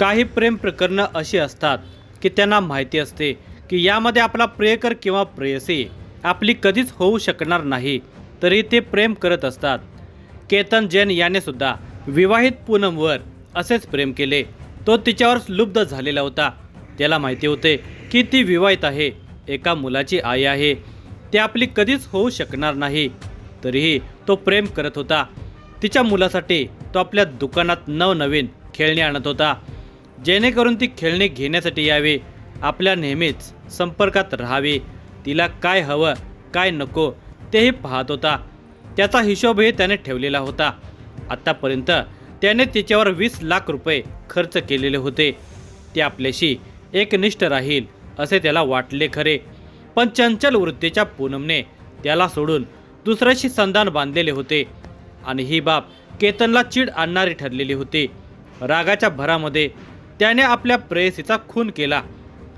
काही प्रेम प्रकरणं अशी असतात की त्यांना माहिती असते की यामध्ये आपला प्रेयकर किंवा प्रेयसी आपली कधीच होऊ शकणार नाही तरी ते प्रेम करत असतात. केतन जैन याने सुद्धा विवाहित पूनमवर असेच प्रेम केले. तो तिच्यावर लुब्ध झालेला होता. त्याला माहिती होते की ती विवाहित आहे एका मुलाची आई आहे. ती आपली कधीच होऊ शकणार नाही तरीही तो प्रेम करत होता. तिच्या मुलासाठी तो आपल्या दुकानात नवनवीन खेळणी आणत होता. जेणेकरून ती खेळणे घेण्यासाठी यावे. आपल्या नेहमीच संपर्कात राहावे. तिला काय हवं काय नको तेही पाहत होता. त्याचा हिशोबही त्याने ठेवलेला होता. आत्तापर्यंत त्याने तिच्यावर वीस लाख रुपये खर्च केलेले होते. ते आपल्याशी एकनिष्ठ राहील असे त्याला वाटले खरे. पण चंचल वृत्तीच्या पूनमने त्याला सोडून दुसऱ्याशी संधान बांधलेले होते. आणि ही बाब केतनला चीड आणणारी ठरलेली होती. रागाच्या भरामध्ये त्याने आपल्या प्रेयसीचा खून केला.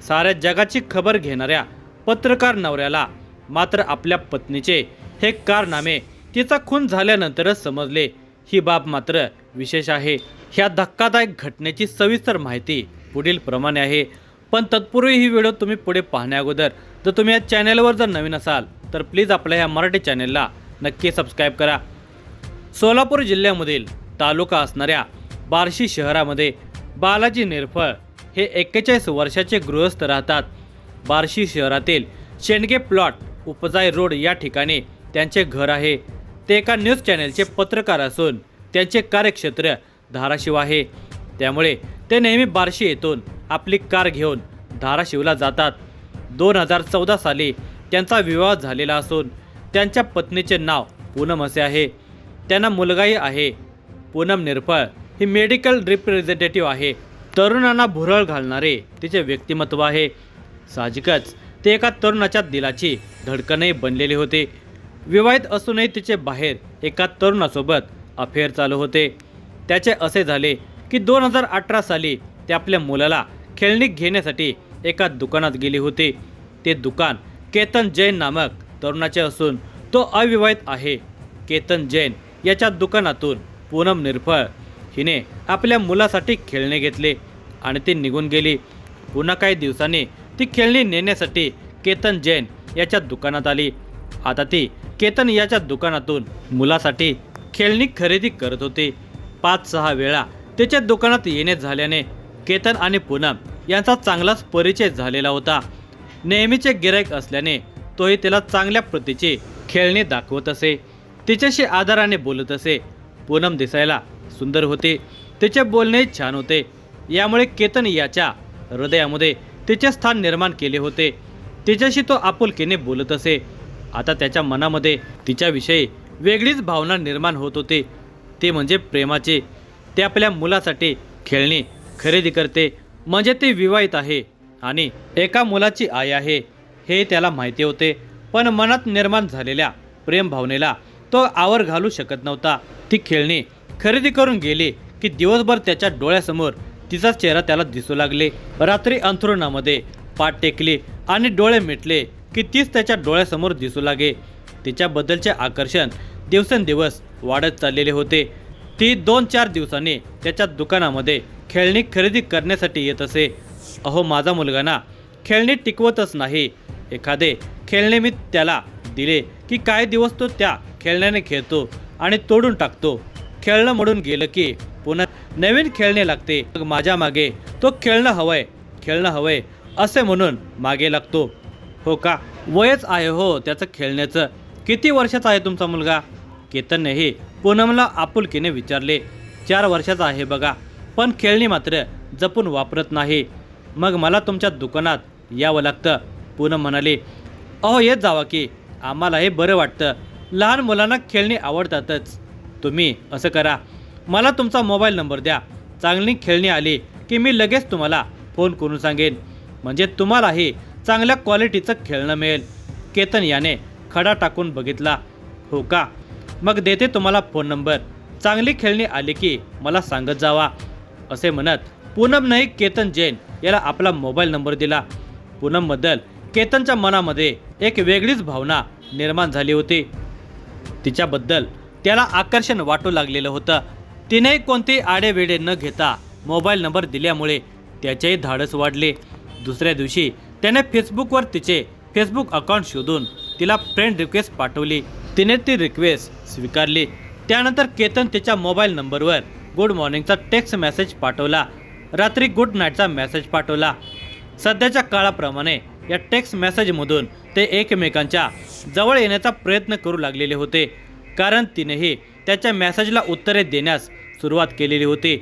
साऱ्या जगाची खबर घेणाऱ्या पत्रकार नवऱ्याला मात्र आपल्या पत्नीचे हे कारनामे तिचा खून झाल्यानंतरच समजले. ही बाब मात्र विशेष आहे. ह्या धक्कादायक घटनेची सविस्तर माहिती पुढील प्रमाणे आहे. पण तत्पूर्वी ही व्हिडिओ तुम्ही पुढे पाहण्याअगोदर जर तुम्ही या चॅनलवर जर नवीन असाल तर प्लीज आपल्या ह्या मराठी चॅनेलला नक्की सबस्क्राईब करा. सोलापूर जिल्ह्यामधील तालुका असणाऱ्या बार्शी शहरामध्ये बालाजी निरफळ हे एक्केचाळीस वर्षाचे गृहस्थ राहतात. बार्शी शहरातील शेंडगे प्लॉट उपजाय रोड या ठिकाणी त्यांचे घर आहे. ते एका न्यूज चॅनेलचे पत्रकार असून त्यांचे कार्यक्षेत्र धाराशिव आहे. त्यामुळे ते नेहमी बार्शी येथून आपली कार घेऊन धाराशिवला जातात. दोन हजार चौदा साली त्यांचा विवाह झालेला असून त्यांच्या पत्नीचे नाव पूनम असे आहे. त्यांना मुलगाही आहे. पूनम निरफळ ही मेडिकल रिप्रेझेंटेटिव्ह आहे. तरुणांना भुरळ घालणारे तिचे व्यक्तिमत्व आहे. साहजिकच ते एका तरुणाच्या दिलाची धडकनही बनलेले होते. विवाहित असूनही तिचे बाहेर एका तरुणासोबत अफेअर चालू होते. त्याचे असे झाले की दोन हजार अठरा साली ते आपल्या मुलाला खेळणी घेण्यासाठी एका दुकानात गेले होते. ते दुकान केतन जैन नामक तरुणाचे असून तो अविवाहित आहे. केतन जैन याच्या दुकानातून पूनम निर्फळ हिने आपल्या मुलासाठी खेळणे घेतले आणि ती निघून गेली. पुन्हा काही दिवसांनी ती खेळणी नेण्यासाठी केतन जैन याच्या दुकानात आली. आता ती केतन याच्या दुकानातून मुलासाठी खेळणी खरेदी करत होती. पाच सहा वेळा त्याच्या दुकानात येणे झाल्याने केतन आणि पूनम यांचा चांगलाच परिचय झालेला होता. नेहमीचे गिरायक असल्याने तोही तिला चांगल्या प्रतीची खेळणी दाखवत असे. तिच्याशी आदराने बोलत असे. पूनम दिसायला सुंदर होते. तिचे बोलणे छान होते. यामुळे केतन याच्या हृदयामध्ये तिचे स्थान निर्माण केले होते. तिच्याशी तो आपुलकीने बोलत असे. आता त्याच्या मनामध्ये तिच्याविषयी वेगळीच भावना निर्माण होत होते. ते म्हणजे प्रेमाचे. ते आपल्या मुलासाठी खेळणी खरेदी करते. म्हणजे ते विवाहित आहे आणि एका मुलाची आई आहे. हे त्याला माहिती होते. पण मनात निर्माण झालेल्या प्रेम भावनेला तो आवर घालू शकत नव्हता. ती खेळणी खरेदी करून गेले की दिवसभर त्याच्या डोळ्यासमोर तिचा चेहरा त्याला दिसू लागले. रात्री अंथरुणामध्ये पाठ टेकली आणि डोळे मिटले की तीच त्याच्या डोळ्यासमोर दिसू लागे. तिच्याबद्दलचे आकर्षण दिवसेंदिवस वाढत चाललेले होते. ती दोन चार दिवसांनी त्याच्या दुकानामध्ये खेळणी खरेदी करण्यासाठी येत असे. अहो माझा मुलगा ना खेळणी टिकवतच नाही. एखादे खेळणे मी त्याला दिले की काही दिवस तो त्या खेळण्याने खेळतो आणि तोडून टाकतो. खेळणं म्हणून गेलं की पुन्हा नवीन खेळणे लागते. मग माझ्या मागे तो खेळणं हवंय खेळणं हवंय असे म्हणून मागे लागतो. हो का? वयच आहे हो त्याचं खेळण्याचं. किती वर्षाचा आहे तुमचा मुलगा? केतननेही पूनमला आपुलकीने विचारले. चार वर्षाचा आहे बघा पण खेळणी मात्र जपून वापरत नाही. मग मला तुमच्या दुकानात यावं लागतं. पूनम म्हणाले अहो येत जावा की. आम्हाला हे बरं वाटतं. लहान मुलांना खेळणी आवडतातच. तुम्ही असं करा. मला तुमचा मोबाईल नंबर द्या. चांगली खेळणी आली की मी लगेच तुम्हाला फोन करून सांगेन. म्हणजे तुम्हालाही चांगल्या क्वालिटीचं खेळणं मिळेल. केतन याने खडा टाकून बघितला. हो का? मग देते तुम्हाला फोन नंबर. चांगली खेळणी आली की मला सांगत जावा. असे म्हणत पूनमनेही केतन जैन याला आपला मोबाईल नंबर दिला. पूनमबद्दल केतनच्या मनामध्ये एक वेगळीच भावना निर्माण झाली होती. तिच्याबद्दल त्याला आकर्षण वाटू लागलेलं होतं. तिनेही कोणते आडेवेडे न घेता मोबाईल नंबर दिल्यामुळे त्याचेही धाडस वाढले. दुसऱ्या दिवशी त्याने फेसबुकवर तिचे फेसबुक अकाउंट शोधून तिला फ्रेंड रिक्वेस्ट पाठवली. तिने ती रिक्वेस्ट स्वीकारली. त्यानंतर केतन तिच्या मोबाईल नंबरवर गुड मॉर्निंगचा टेक्स्ट मेसेज पाठवला. रात्री गुड नाईटचा मेसेज पाठवला. सध्याच्या काळाप्रमाणे या टेक्स्ट मेसेजमधून ते एकमेकांच्या जवळ येण्याचा प्रयत्न करू लागलेले होते. कारण तिनेही त्याच्या मेसेजला उत्तरे देण्यास सुरुवात केलेली होती.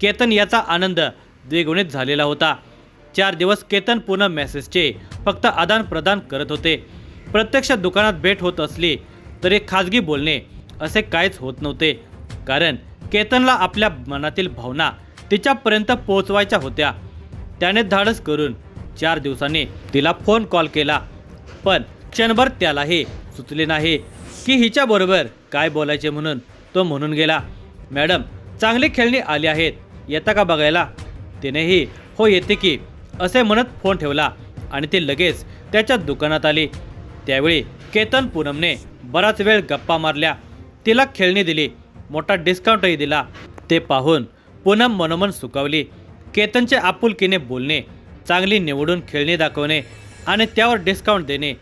केतन याचा आनंद द्विगुणित झालेला होता. चार दिवस केतन पुन्हा मेसेजचे फक्त आदानप्रदान करत होते. प्रत्यक्ष दुकानात भेट होत असली तरी खाजगी बोलणे असे काहीच होत नव्हते. कारण केतनला आपल्या मनातील भावना तिच्यापर्यंत पोहोचवायच्या होत्या. त्याने धाडस करून चार दिवसांनी तिला फोन कॉल केला. पण क्षणभर त्यालाही सुचले नाही. की हिच्याबरोबर काय बोलायचे म्हणून तो म्हणून गेला. मॅडम चांगली खेळणी आली आहेत. येता का बघायला? तिनेही हो येते की असे म्हणत फोन ठेवला आणि ती लगेच त्याच्या दुकानात आली. त्यावेळी केतन पूनमने बराच वेळ गप्पा मारल्या. तिला खेळणी दिली मोठा डिस्काउंटही दिला. ते पाहून पूनम मनोमन सुकावली. केतनचे आपुलकीने बोलणे चांगली निवडून खेळणी दाखवणे आणि त्यावर डिस्काउंट देणे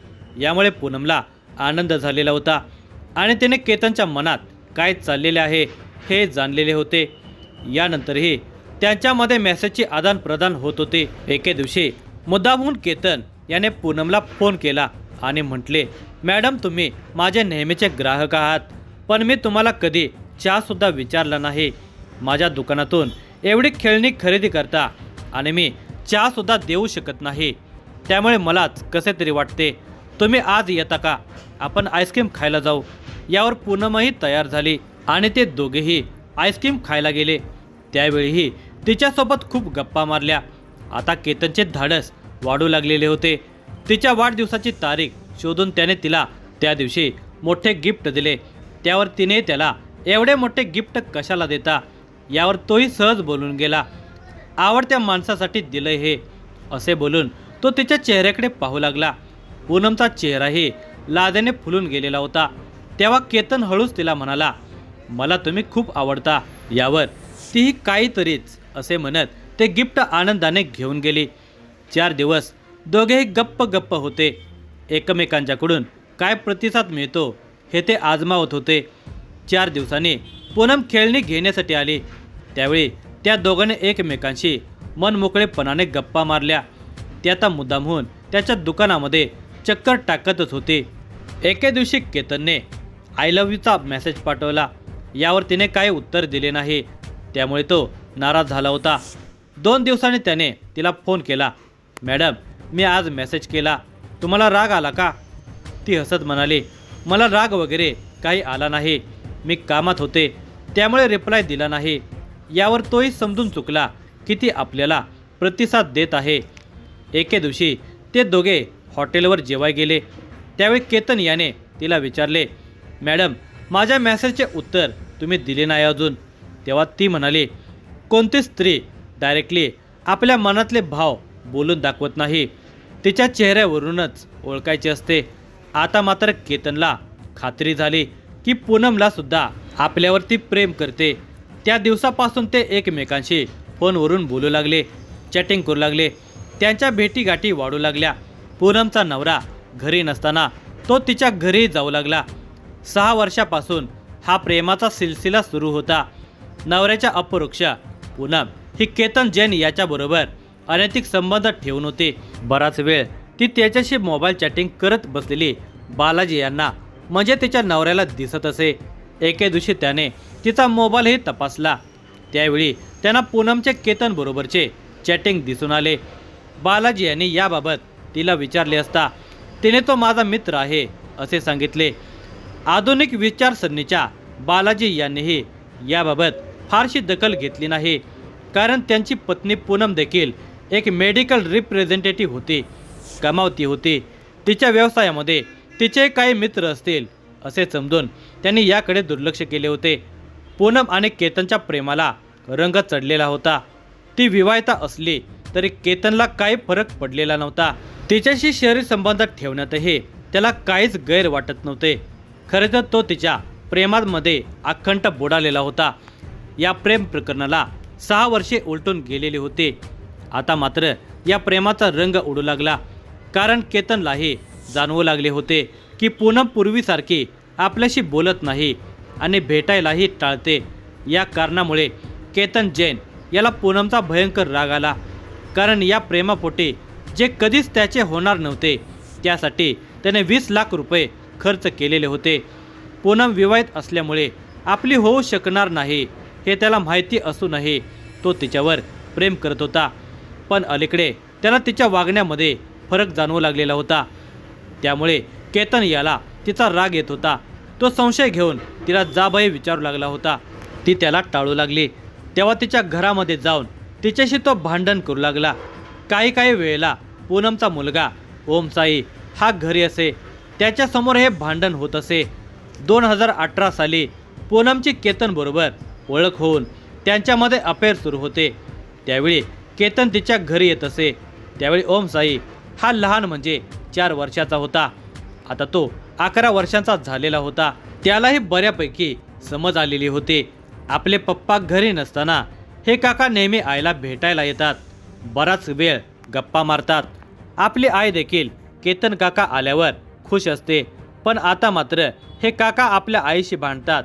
यामुळे पूनमला आनंद झालेला होता. आणि त्याने केतनच्या मनात काय चाललेले आहे हे जाणलेले होते. यानंतरही त्यांच्यामध्ये मेसेजची आदानप्रदान होत होते. एके दिवशी मुद्दामहून केतन याने पूनमला फोन केला आणि म्हटले मॅडम तुम्ही माझे नेहमीचे ग्राहक आहात. पण मी तुम्हाला कधी चहासुद्धा विचारला नाही. माझ्या दुकानातून एवढी खेळणी खरेदी करता आणि मी चहासुद्धा देऊ शकत नाही. त्यामुळे मलाच कसे तरी वाटते. तुम्ही आज येता का? आपण आईस्क्रीम खायला जाऊ. यावर पूनमही तयार झाली आणि ते दोघेही आईस्क्रीम खायला गेले. त्यावेळीही तिच्यासोबत खूप गप्पा मारल्या. आता केतनचे धाडस वाढू लागलेले होते. तिच्या वाढदिवसाची तारीख शोधून त्याने तिला त्या दिवशी मोठे गिफ्ट दिले. त्यावर तिने त्याला एवढे मोठे गिफ्ट कशाला देता? यावर तोही सहज बोलून गेला. आवडत्या माणसासाठी दिलं हे असे बोलून तो तिच्या चेहऱ्याकडे पाहू लागला. पूनमचा चेहराही लादेने फुलून गेलेला होता. तेव्हा केतन हळूच तिला म्हणाला मला तुम्ही खूप आवडता. यावर तीही काहीतरीच असे म्हणत ते गिफ्ट आनंदाने घेऊन गेली. चार दिवस दोघेही गप्प गप्प होते. एकमेकांच्याकडून काय प्रतिसाद मिळतो हे ते आजमावत होते. चार दिवसांनी पूनम खेळणी घेण्यासाठी आली. त्यावेळी त्या दोघांनी एकमेकांशी मनमोकळेपणाने गप्पा मारल्या. ते आता मुद्दामहून त्याच्या दुकानामध्ये चक्कर टाकतच होते. एके दिवशी केतनने आय लव्ह यूचा मेसेज पाठवला. यावर तिने काही उत्तर दिले नाही. त्यामुळे तो नाराज झाला होता. दोन दिवसांनी त्याने तिला फोन केला. मॅडम मी आज मेसेज केला. तुम्हाला राग आला का? ती हसत म्हणाली. मला राग वगैरे काही आला नाही. मी कामात होते. त्यामुळे रिप्लाय दिला नाही. यावर तोही समजून चुकला की ती आपल्याला प्रतिसाद देत आहे. एके दिवशी ते दोघे हॉटेलवर जेवाय गेले. त्यावेळी केतन याने तिला विचारले मॅडम माझ्या मेसेजचे उत्तर तुम्ही दिले नाही अजून. तेव्हा ती म्हणाली कोणती स्त्री डायरेक्टली आपल्या मनातले भाव बोलून दाखवत नाही तिच्या चेहऱ्यावरूनच ओळखायचे असते. आता मात्र केतनला खात्री झाली की पूनमला सुद्धा आपल्यावरती प्रेम करते. त्या दिवसापासून ते एकमेकांशी फोनवरून बोलू लागले चॅटिंग करू लागले त्यांच्या भेटीगाठी वाढू लागल्या. पूनमचा नवरा घरी नसताना तो तिच्या घरी जाऊ लागला. सहा वर्षापासून हा प्रेमाचा सिलसिला सुरू होता. नवऱ्याच्या अपरोक्ष पूनम ही केतन जैन याच्याबरोबर अनैतिक संबंध ठेवून होते. बराच वेळ ती त्याच्याशी मोबाईल चॅटिंग करत बसलेली बालाजी यांना म्हणजे तिच्या नवऱ्याला दिसत असे. एके दिवशी त्याने तिचा मोबाईलही तपासला. त्यावेळी त्यांना पूनमचे केतनबरोबरचे चॅटिंग दिसून आले. बालाजी यांनी याबाबत तिला विचारले असता तिने तो माझा मित्र आहे असे सांगितले. आधुनिक विचारसरणीच्या बालाजी यांनीही याबाबत फारशी दखल घेतली नाही कारण त्यांची पत्नी पूनम देखील एक मेडिकल रिप्रेझेंटेटिव्ह होती कमावती होती. तिच्या व्यवसायामध्ये तिचे काही मित्र असतील असे समजून त्यांनी याकडे दुर्लक्ष केले होते. पूनम आणि केतनच्या प्रेमाला रंग चढलेला होता. ती विवाहिता असली तरी केतनला काही फरक पडलेला नव्हता. तिच्याशी शरीर संबंध ठेवण्यातही त्याला काहीच गैर वाटत नव्हते. खरे तर तो तिच्या प्रेमामध्ये अखंड बुडालेला होता. या प्रेम प्रकरणाला सहा वर्षे उलटून गेलेले होते. आता मात्र या प्रेमाचा रंग उडू लागला. कारण केतनलाही जाणवू लागले होते की पूनम पूर्वीसारखी आपल्याशी बोलत नाही आणि भेटायलाही टाळते. या कारणामुळे केतन जैन याला पूनमचा भयंकर राग आला. कारण या प्रेमापोटी जे कधीच त्याचे होणार नव्हते. त्यासाठी त्याने वीस लाख रुपये खर्च केलेले होते. पूनम विवाहित असल्यामुळे आपली होऊ शकणार नाही हे त्याला माहिती असूनही तो तिच्यावर प्रेम करत होता. पण अलीकडे त्याला तिच्या वागण्यामध्ये फरक जाणवू लागलेला होता. त्यामुळे केतन याला तिचा राग येत होता. तो संशय घेऊन तिला जाबही विचारू लागला होता. ती त्याला टाळू लागली. तेव्हा तिच्या घरामध्ये जाऊन तिच्याशी तो भांडण करू लागला. काही काही वेळेला पूनमचा मुलगा ओम साई हा घरी असे. त्याच्यासमोर हे भांडण होत असे. दोन हजार अठरा साली पूनमची केतनबरोबर ओळख होऊन त्यांच्यामध्ये अफेअर सुरू होते. त्यावेळी केतन तिच्या घरी येत असे. त्यावेळी ओम साई हा लहान म्हणजे चार वर्षाचा होता. आता तो अकरा वर्षांचा झालेला होता. त्यालाही बऱ्यापैकी समज आलेली होती. आपले पप्पा घरी नसताना हे काका नेहमी आईला भेटायला येतात. बराच वेळ गप्पा मारतात. आपली आई देखील केतन काका आल्यावर खुश असते. पण आता मात्र हे काका आपल्या आईशी भांडतात.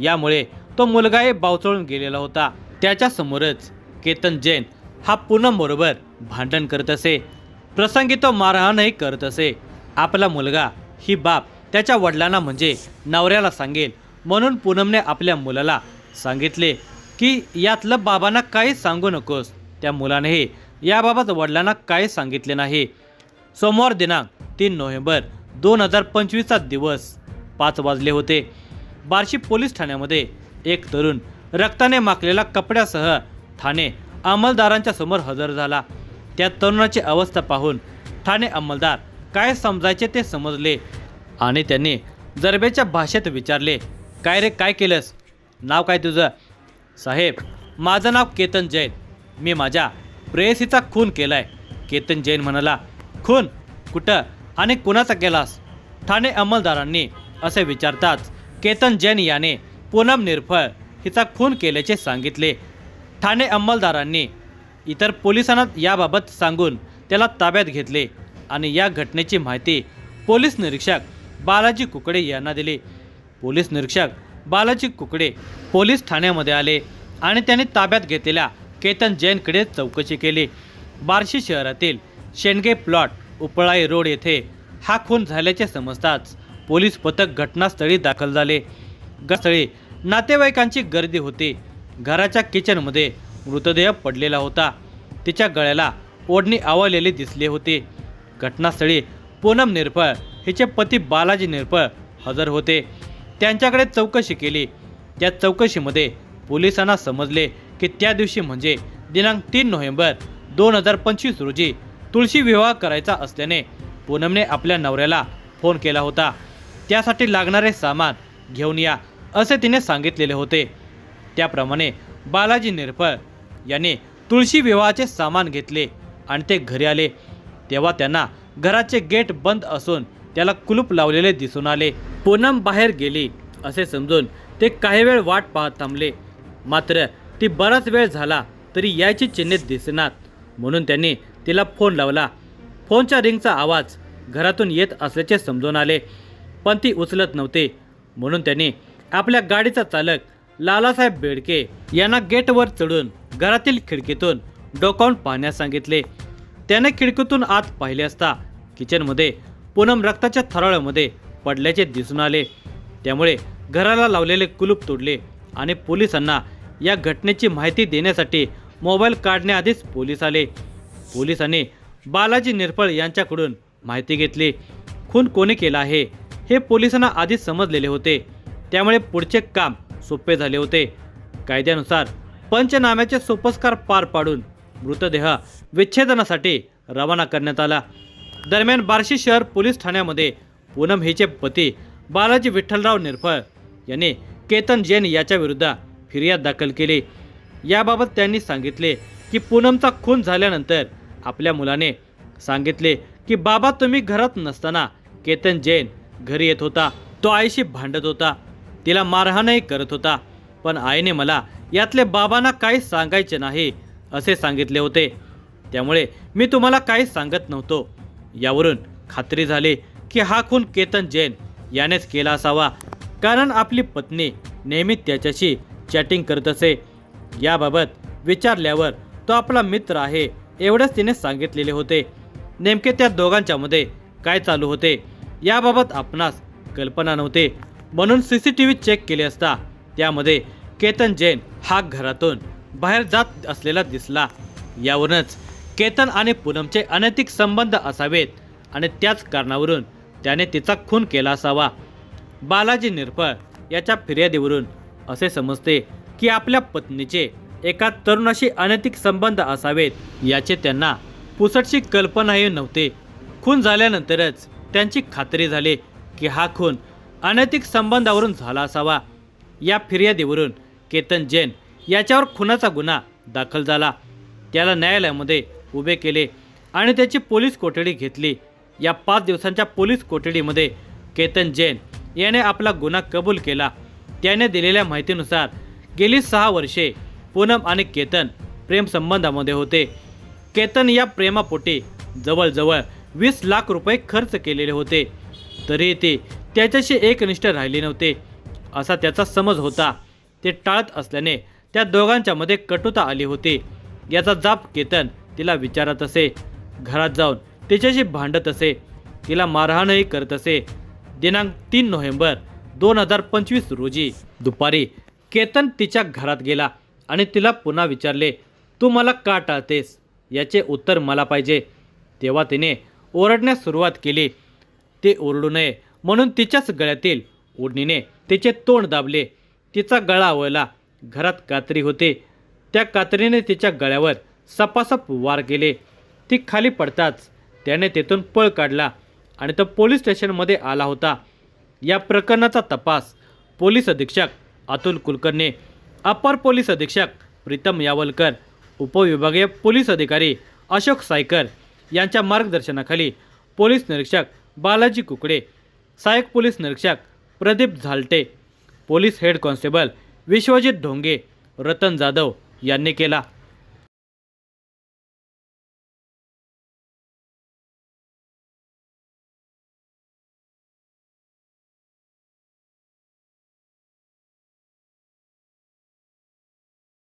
यामुळे तो मुलगाही बावचळून गेलेला होता. त्याच्यासमोरच केतन जैन हा पूनमबरोबर भांडण करत असे. प्रसंगी तो मारहाणही करत असे. आपला मुलगा ही बाप त्याच्या वडिलांना म्हणजे नवऱ्याला सांगेल. म्हणून पूनमने आपल्या मुलाला सांगितले की यातलं बाबांना काहीच सांगू नकोस. त्या मुलानेही याबाबत वडिलांना काय सांगितले नाही. सोमवार दिनांक तीन नोव्हेंबर दोन हजार पंचवीसचा दिवस. पाच वाजले होते. बार्शी पोलीस ठाण्यामध्ये एक तरुण रक्ताने माखलेला कपड्यासह ठाणे अंमलदारांच्या समोर हजर झाला. त्या तरुणाची अवस्था पाहून ठाणे अंमलदार काय समजायचे ते समजले आणि त्यांनी जरबेच्या भाषेत विचारले काय रे काय केलंस? नाव काय तुझं? साहेब माझं नाव केतन जैन. मी माझ्या प्रेयसीचा खून केलाय. केतन जैन म्हणाला खून? कुठं? आणि कुणाचा केलास? ठाणे अंमलदारांनी असे विचारताच केतन जैन याने पूनम निर्फळ हिचा खून केल्याचे सांगितले. ठाणे अंमलदारांनी इतर पोलिसांना याबाबत सांगून त्याला ताब्यात घेतले आणि या घटनेची माहिती पोलीस निरीक्षक बालाजी कुकडे यांना दिली. पोलीस निरीक्षक बालाजी कुकडे पोलीस ठाण्यामध्ये आले आणि त्यांनी ताब्यात घेतलेल्या केतन जैनकडे चौकशी केली. बार्शी शहरातील शेंडगे प्लॉट उपळाई रोड येथे हा खून झाल्याचे समजताच पोलीस पथक घटनास्थळी दाखल झाले. घटनास्थळी नातेवाईकांची गर्दी होती. घराच्या किचनमध्ये मृतदेह पडलेला होता. तिच्या गळ्याला ओढणी आवळलेली दिसली होती. घटनास्थळी पूनम निरफळ हिचे पती बालाजी निरफळ हजर होते. त्यांच्याकडे चौकशी केली. त्या चौकशीमध्ये पोलिसांना समजले की त्या दिवशी म्हणजे दिनांक तीन नोव्हेंबर दोन हजार पंचवीस रोजी तुळशी विवाह करायचा असल्याने पूनमने आपल्या नवऱ्याला फोन केला होता. त्यासाठी लागणारे सामान घेऊन या असे तिने सांगितलेले होते. त्याप्रमाणे बालाजी निरफळ यांनी तुळशी विवाहाचे सामान घेतले आणि ते घरी आले. तेव्हा त्यांना घराचे गेट बंद असून त्याला कुलूप लावलेले दिसून आले. पूनम बाहेर गेली असे समजून ते काही वेळ वाट पाहत थांबले. मात्र ती बराच वेळ झाला तरी यायची चिन्हे दिसेनात. म्हणून त्यांनी तिला फोन लावला. फोनच्या रिंगचा आवाज घरातून येत असल्याचे समजून आले पण ती उचलत नव्हते. म्हणून त्यांनी आपल्या गाडीचा चालक लालासाहेब बेडके यांना गेटवर चढून घरातील खिडकीतून डोकावून पाहण्यास सांगितले. त्याने खिडकीतून आत पाहिले असता किचनमध्ये पूनम रक्ताच्या थराळामध्ये पडल्याचे दिसून आले. त्यामुळे घराला लावलेले कुलूप तोडले आणि पोलिसांना या घटनेची माहिती देण्यासाठी मोबाईल काढण्याआधीच पोलीस आले. पोलिसांनी बालाजी निरफळ यांच्याकडून माहिती घेतली. खून कोणी केला आहे हे पोलिसांना आधीच समजलेले होते. त्यामुळे पुढचे काम सोपे झाले होते. कायद्यानुसार पंचनाम्याचे सोपस्कार पार पाडून मृतदेह विच्छेदनासाठी रवाना करण्यात आला. दरम्यान बार्शी शहर पोलीस ठाण्यामध्ये पूनम हिचे पती बालाजी विठ्ठलराव निरफळ यांनी केतन जैन याच्या विरुद्ध फिर्याद दाखल केली. याबाबत त्यांनी सांगितले की पूनमचा खून झाल्यानंतर आपल्या मुलाने सांगितले की बाबा तुम्ही घरात नसताना केतन जैन घरी येत होता. तो आईशी भांडत होता. तिला मारहाणही करत होता. पण आईने मला यातले बाबांना काही सांगायचे नाही असे सांगितले होते. त्यामुळे मी तुम्हाला काही सांगत नव्हतो. यावरून खात्री झाली की हा खून केतन जैन यानेच केला असावा. कारण आपली पत्नी नेहमी त्याच्याशी चॅटिंग करत असे. याबाबत विचारल्यावर तो आपला मित्र आहे एवढंच तिने सांगितलेले होते. नेमके त्या दोघांच्यामध्ये काय चालू होते याबाबत आपणास कल्पना नव्हते. म्हणून C C T V check केले असता त्यामध्ये केतन जैन हा घरातून बाहेर जात असलेला दिसला. यावरूनच केतन आणि पूनमचे अनैतिक संबंध असावेत आणि त्याच कारणावरून त्याने तिचा खून केला असावा. बालाजी निरफळ याच्या फिर्यादीवरून असे समजते की आपल्या पत्नीचे एका तरुणाशी अनैतिक संबंध असावेत याचे त्यांना पुसटशी कल्पनाही नव्हते. खून झाल्यानंतरच त्यांची खात्री झाली की हा खून अनैतिक संबंधावरून झाला असावा. या फिर्यादीवरून केतन जैन याच्यावर खुनाचा गुन्हा दाखल झाला. त्याला न्यायालयामध्ये उभे केले आणि त्याची पोलीस कोठडी घेतली. या पाच दिवसांच्या पोलीस कोठडीमध्ये केतन जैन याने आपला गुन्हा कबूल केला. त्याने दिलेल्या माहितीनुसार गेली सहा वर्षे पूनम आणि केतन प्रेमसंबंधामध्ये होते. केतन या प्रेमापोटी जवळजवळ वीस लाख रुपये खर्च केलेले होते. तरीही ते त्याच्याशी एकनिष्ठ राहिले नव्हते. असा त्याचा समज होता. ते टाळत असल्याने त्या दोघांच्यामध्ये कटुता आली होती. याचा जाप केतन तिला विचारत असे. घरात जाऊन तिच्याशी भांडत असे. तिला मारहाणही करत असे. दिनांक तीन नोव्हेंबर दोन हजार पंचवीस रोजी दुपारी केतन तिच्या घरात गेला आणि तिला पुन्हा विचारले तू मला का टाळतेस? याचे उत्तर मला पाहिजे. तेव्हा तिने ओरडण्यास सुरुवात केली. ते ओरडू नये. म्हणून तिच्याच गळ्यातील ओढणीने तिचे तोंड दाबले. तिचा गळा आवळला घरात कात्री होते. त्या कात्रीने तिच्या गळ्यावर सपासप वार केले. ती खाली पडताच त्याने तेथून पळ काढला आणि तो पोलीस स्टेशनमध्ये आला होता. या प्रकरणाचा तपास पोलीस अधीक्षक अतुल कुलकर्णी अपर पोलीस अधीक्षक प्रीतम यावलकर उपविभागीय पोलीस अधिकारी अशोक सायकर यांच्या मार्गदर्शनाखाली पोलीस निरीक्षक बालाजी कुकडे सहाय्यक पोलीस निरीक्षक Pradeep Zalte police head constable Vishwajit Dhonge Ratan Jadhav यांनी केला.